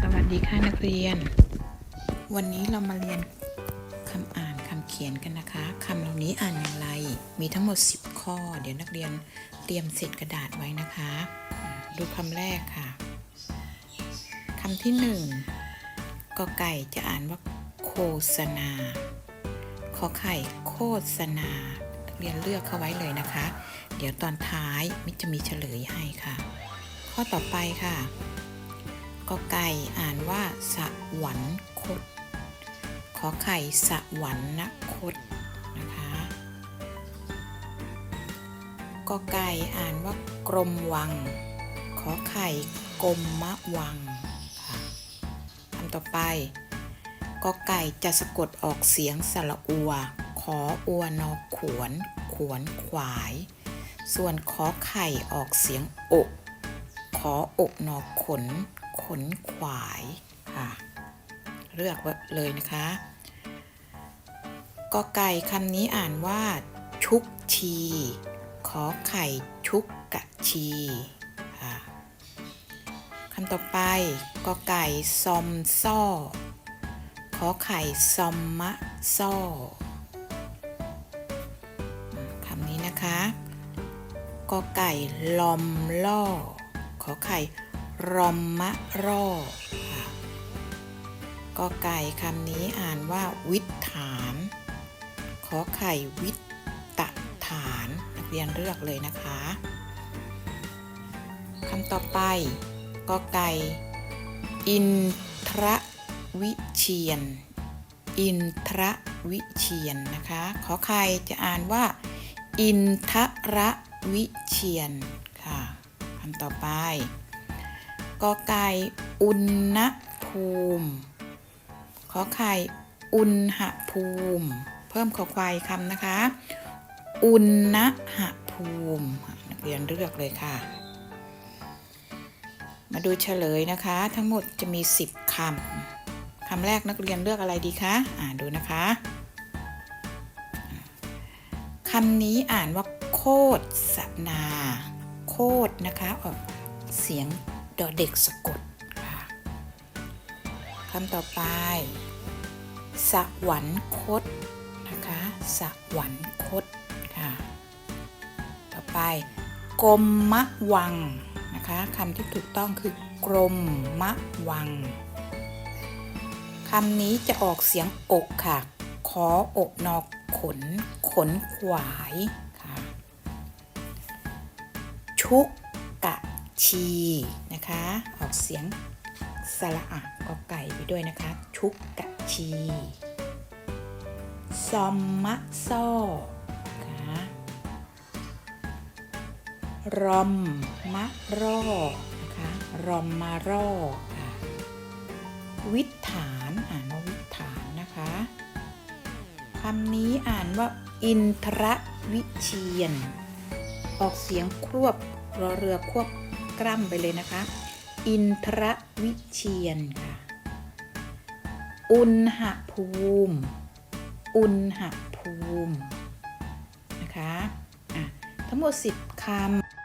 สวัสดีค่ะนักเรียน วันนี้เรามาเรียนคำอ่านคำเขียนกันนะคะคำเหล่านี้อ่านอย่างไร มีทั้งหมด 10 ข้อ เดี๋ยวนักเรียนเตรียมเศษกระดาษไว้นะคะ ดูคำแรกค่ะคำที่หนึ่งกอไก่จะอ่านว่าโฆษณาขอไข่โฆษณาเรียนเลือกเข้าไว้เลยนะคะ เดี๋ยวตอนท้ายมิจะมีเฉลยให้ค่ะ ข้อต่อไปค่ะ กอไก่อ่านว่า สวรรคต ขอไข่สวรรคตนะคะกอไก่อ่านว่ากรมวัง ขอไข่กรมมะวังค่ะคำต่อไปกอไก่จะสะกดออกเสียงสระอัว ขออัวนอขวน ขวนขวาย ส่วนขอไข่ออกเสียงอก ขออกนอขน ขนขวายค่ะ เลือกเลยนะคะกอไก่คำนี้อ่านว่า ชุกชี ขอไข่ชุกกะชีค่ะคำต่อไปกอไก่ซอมซ่อ ขอไข่ซอมมะซ่อคำนี้นะคะกอไก่ลอมล่อ ขอไข่ รอมมะร่อค่ะกอไก่คำนี้อ่านว่าวิถฐาน ขอไข่วิตตฐานนักเรียนเลือกเลยนะคะคำต่อไปกอไก่ อินทรวิเชียน อินทรวิเชียนนะคะ ขอไข่จะอ่านว่า อินทรวิเชียนค่ะคำต่อไป กอไก่อุณหภูมิขอไข่ อุณหภูมิ เพิ่มขอควายคำนะคะ อุณหภูมินักเรียนเลือกเลยค่ะ มาดูเฉลยนะคะ ทั้งหมดจะมี 10คำคำแรกนักเรียนเลือกอะไรดีคะอ่านดูนะคะคำนี้อ่านว่าโคตรสนา โคตรนะคะออกเสียง ดอเด็กสะกดค่ะคำต่อไป สวรรคตนะคะสวรรคตค่ะ ต่อไปกรมมะวังนะคะคำที่ถูกต้องคือกรมมะวังคำนี้จะออกเสียงอกค่ะ ขออกนอกขน ขนขวายค่ะ ชุก ชีนะคะ ออกเสียงสระอะกอไก่ไปด้วยนะคะ ชุกกะชีซอมมะซ่อนะคะรอมมะรอนะคะรอมมารอค่ะวิถฐานอ่านว่าวิถฐานนะคะคำนี้อ่านว่าอินทรวิเชียน ออกเสียงควบรอเรือควบ กล้ำไปเลยนะคะ อินทรวิเชียนค่ะ อุณหภูมิ อุณหภูมิ นะคะ อะ ทั้งหมด 10คำ